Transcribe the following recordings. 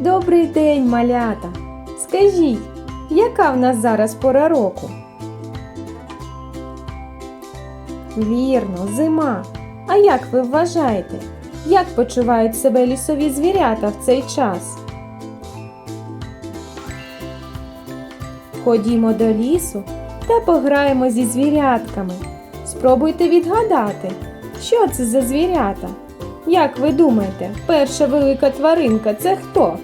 Добрий день, малята! Скажіть, яка в нас зараз пора року? Вірно, зима. А як ви вважаєте, як почувають себе лісові звірята в цей час? Ходімо до лісу та пограємо зі звірятками. Спробуйте відгадати, що це за звірята. Як ви думаєте, перша велика тваринка це хто?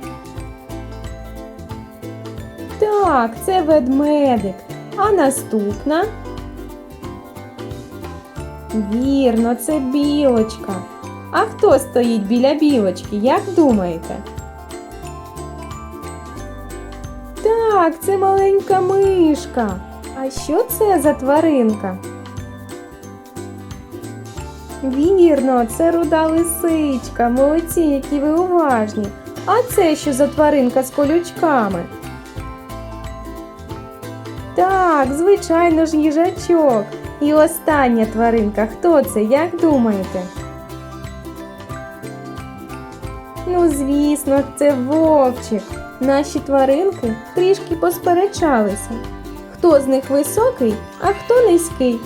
Так, це ведмедик. А наступна? Вірно, це білочка. А хто стоїть біля білочки, як думаєте? Так, це маленька мишка. А що це за тваринка? Вірно, це руда лисичка. Молодці, які ви уважні. А це що за тваринка з колючками? Так, звичайно ж, їжачок. І остання тваринка. Хто це? Як думаєте? Ну, звісно, це вовчик. Наші тваринки трішки посперечалися. Хто з них високий, а хто низький?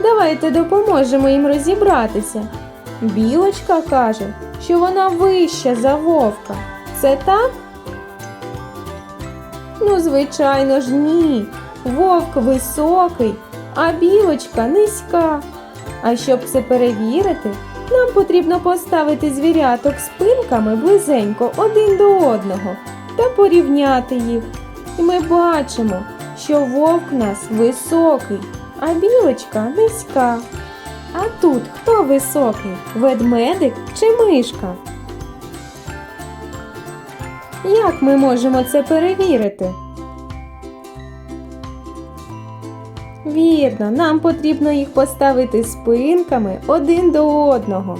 Давайте допоможемо їм розібратися. Білочка каже, що вона вища за вовка. Це так? Ну, звичайно ж, ні. Вовк високий, а білочка низька. А щоб це перевірити, нам потрібно поставити звіряток спинками близенько один до одного та порівняти їх. І ми бачимо, що вовк нас високий, а білочка низька. А тут хто високий? Ведмедик чи мишка? Як ми можемо це перевірити? Вірно, нам потрібно їх поставити спинками один до одного.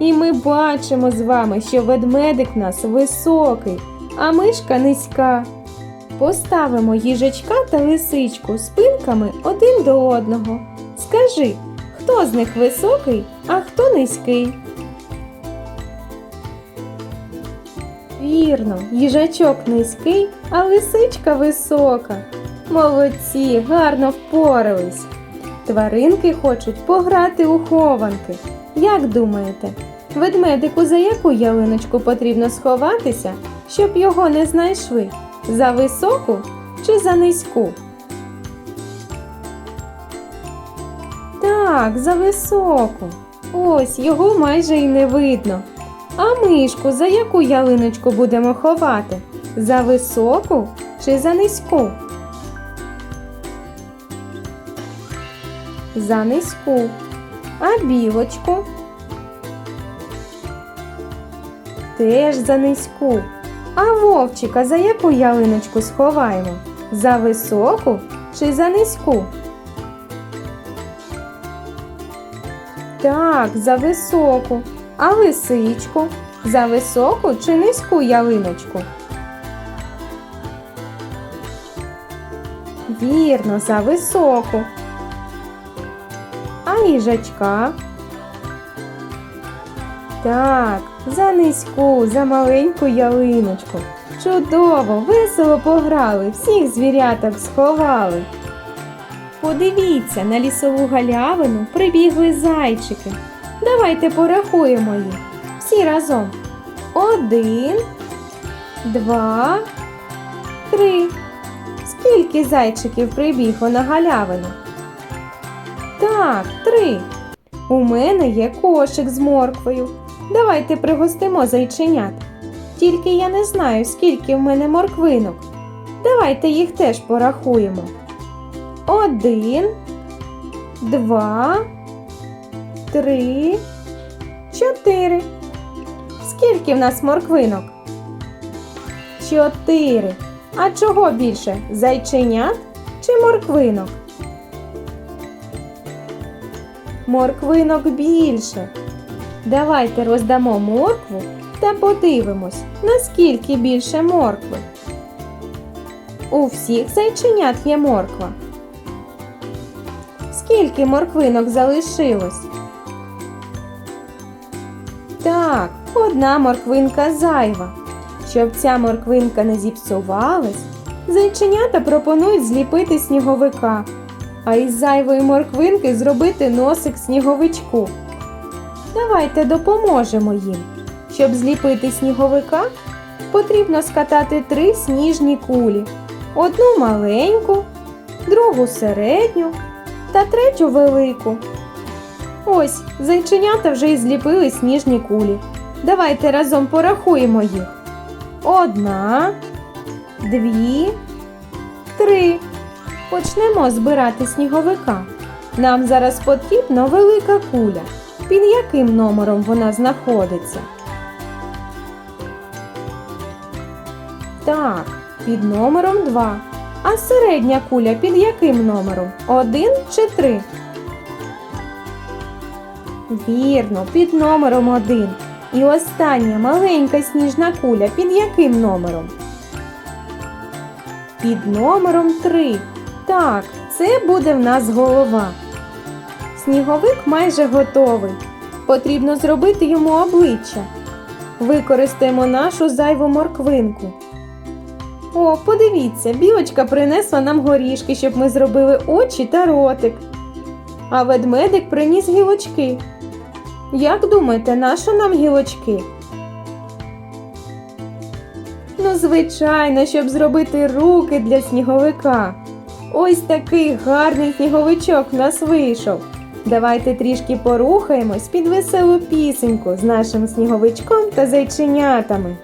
І ми бачимо з вами, що ведмедик в нас високий, а мишка низька. Поставимо їжачка та лисичку спинками один до одного. Скажи, хто з них високий, а хто низький? Вірно, їжачок низький, а лисичка висока. Молодці, гарно впорались. Тваринки хочуть пограти у хованки. Як думаєте, ведмедику за яку ялиночку потрібно сховатися, щоб його не знайшли? За високу чи за низьку? Так, за високу. Ось його майже й не видно. А мишку за яку ялиночку будемо ховати? За високу чи за низьку? За низьку. А білочку? Теж за низьку. А вовчика за яку ялиночку сховаємо? За високу чи за низьку? Так, за високу. А лисичку? За високу чи низьку ялиночку? Вірно, за високу. А їжачка? Так, за низьку, за маленьку ялиночку. Чудово, весело пограли, всіх звіряток сховали. Подивіться, на лісову галявину прибігли зайчики. Давайте порахуємо їх. Всі разом. Один, два, три. Скільки зайчиків прибігло на галявину? Так, три. У мене є кошик з морквою. Давайте пригостимо зайченят. Тільки я не знаю, скільки в мене морквинок. Давайте їх теж порахуємо. Один, два, три, чотири. Скільки в нас морквинок? Чотири. А чого більше? Зайченят чи морквинок? Морквинок більше. Давайте роздамо моркву та подивимось, наскільки більше моркви. У всіх зайченят є морква. Скільки морквинок залишилось? Так, одна морквинка зайва. Щоб ця морквинка не зіпсувалась, зайченята пропонують зліпити сніговика, а із зайвої морквинки зробити носик сніговичку. Давайте допоможемо їм. Щоб зліпити сніговика, потрібно скатати три сніжні кулі: одну маленьку, другу середню та третю велику. Ось, зайченята вже й зліпили сніжні кулі. Давайте разом порахуємо їх. Одна, дві, три. Почнемо збирати сніговика. Нам зараз потрібна велика куля. Під яким номером вона знаходиться? Так, під номером 2. А середня куля під яким номером? 1 чи 3? Вірно, під номером 1. І остання маленька сніжна куля під яким номером? Під номером 3. Так, це буде в нас голова. Сніговик майже готовий. Потрібно зробити йому обличчя. Використаємо нашу зайву морквинку. О, подивіться, білочка принесла нам горішки, щоб ми зробили очі та ротик. А ведмедик приніс гілочки. Як думаєте, нащо нам гілочки? Ну, звичайно, щоб зробити руки для сніговика. Ось такий гарний сніговичок в нас вийшов. Давайте трішки порухаємось під веселу пісеньку з нашим сніговичком та зайченятами.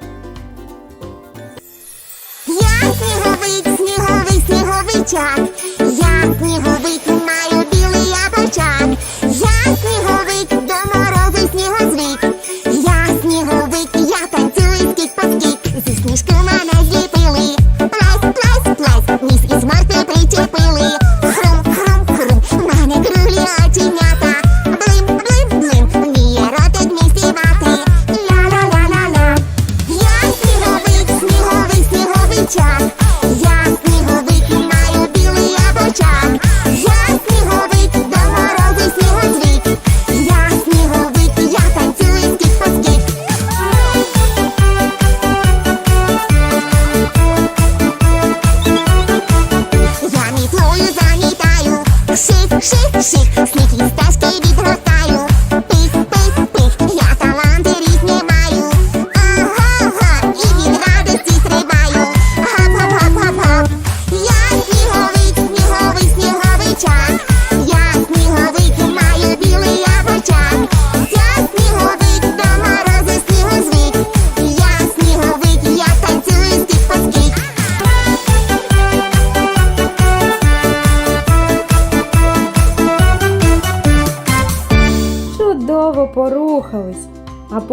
Я сніговик, сніговий, сніговичак. Я сніговик,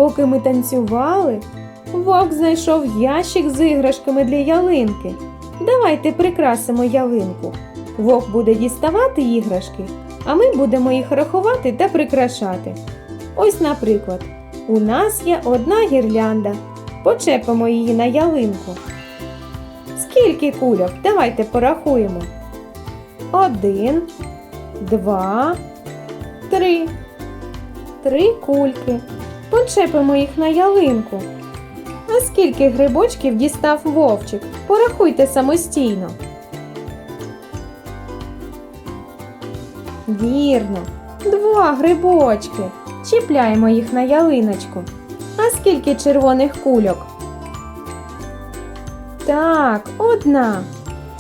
поки ми танцювали, вовк знайшов ящик з іграшками для ялинки. Давайте прикрасимо ялинку. Вовк буде діставати іграшки, а ми будемо їх рахувати та прикрашати. Ось, наприклад, у нас є одна гірлянда. Почепимо її на ялинку. Скільки кульок? Давайте порахуємо. Один, два, три. Три кульки. Почепимо їх на ялинку. А скільки грибочків дістав вовчик? Порахуйте самостійно. Вірно, два грибочки. Чіпляємо їх на ялиночку. А скільки червоних кульок? Так, одна.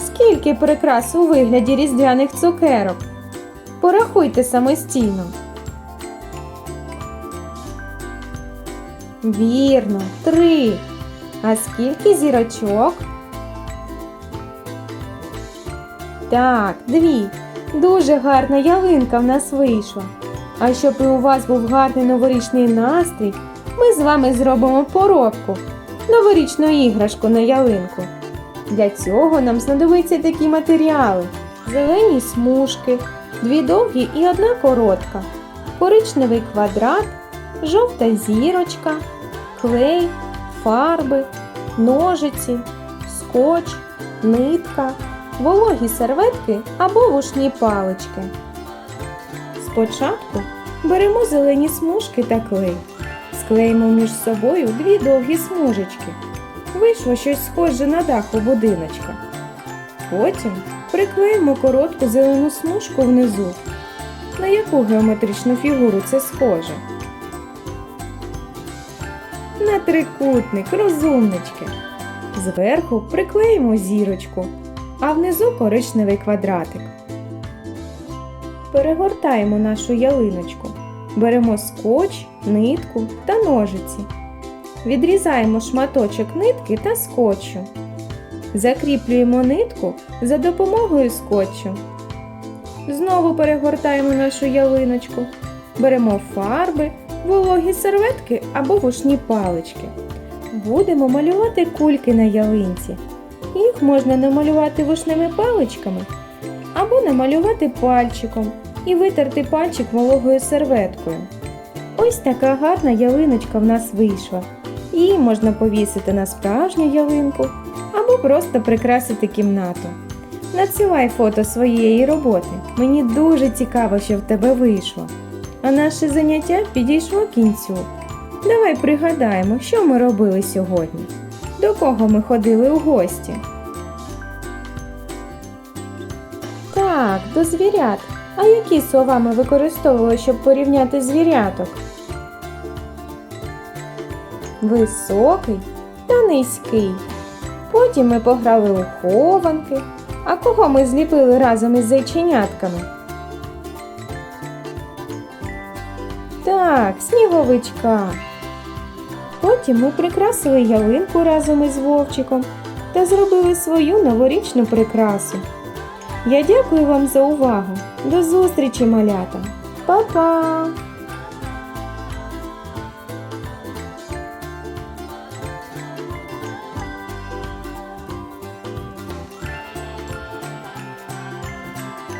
Скільки прикрас у вигляді різдвяних цукерок? Порахуйте самостійно. Вірно, три. А скільки зірочок? Так, дві. Дуже гарна ялинка в нас вийшла. А щоб і у вас був гарний новорічний настрій, ми з вами зробимо поробку, новорічну іграшку на ялинку. Для цього нам знадобиться такі матеріали: зелені смужки, дві довгі і одна коротка, коричневий квадрат, жовта зірочка, клей, фарби, ножиці, скотч, нитка, вологі серветки або вушні палички. Спочатку беремо зелені смужки та клей, склеїмо між собою дві довгі смужечки. Вийшло щось схоже на дах у будиночка. Потім приклеїмо коротку зелену смужку внизу. На яку геометричну фігуру це схоже? На трикутник, розумнички. Зверху приклеїмо зірочку, а внизу коричневий квадратик. Перегортаємо нашу ялиночку. Беремо скотч, нитку та ножиці. Відрізаємо шматочок нитки та скотчу. Закріплюємо нитку за допомогою скотчу. Знову перегортаємо нашу ялиночку. Беремо фарби, вологі серветки або вушні палички. Будемо малювати кульки на ялинці. Їх можна намалювати вушними паличками або намалювати пальчиком і витерти пальчик вологою серветкою. Ось така гарна ялиночка в нас вийшла. Її можна повісити на справжню ялинку або просто прикрасити кімнату. Надсилай фото своєї роботи. Мені дуже цікаво, що в тебе вийшло. А наше заняття підійшло кінцю. Давай пригадаємо, що ми робили сьогодні. До кого ми ходили у гості? Так, до звірят. А які слова ми використовували, щоб порівняти звіряток? Високий та низький. Потім ми пограли у хованки. А кого ми зліпили разом із зайченятками? Так, сніговичка. Потім ми прикрасили ялинку разом із вовчиком та зробили свою новорічну прикрасу. Я дякую вам за увагу. До зустрічі, малята. Па-па!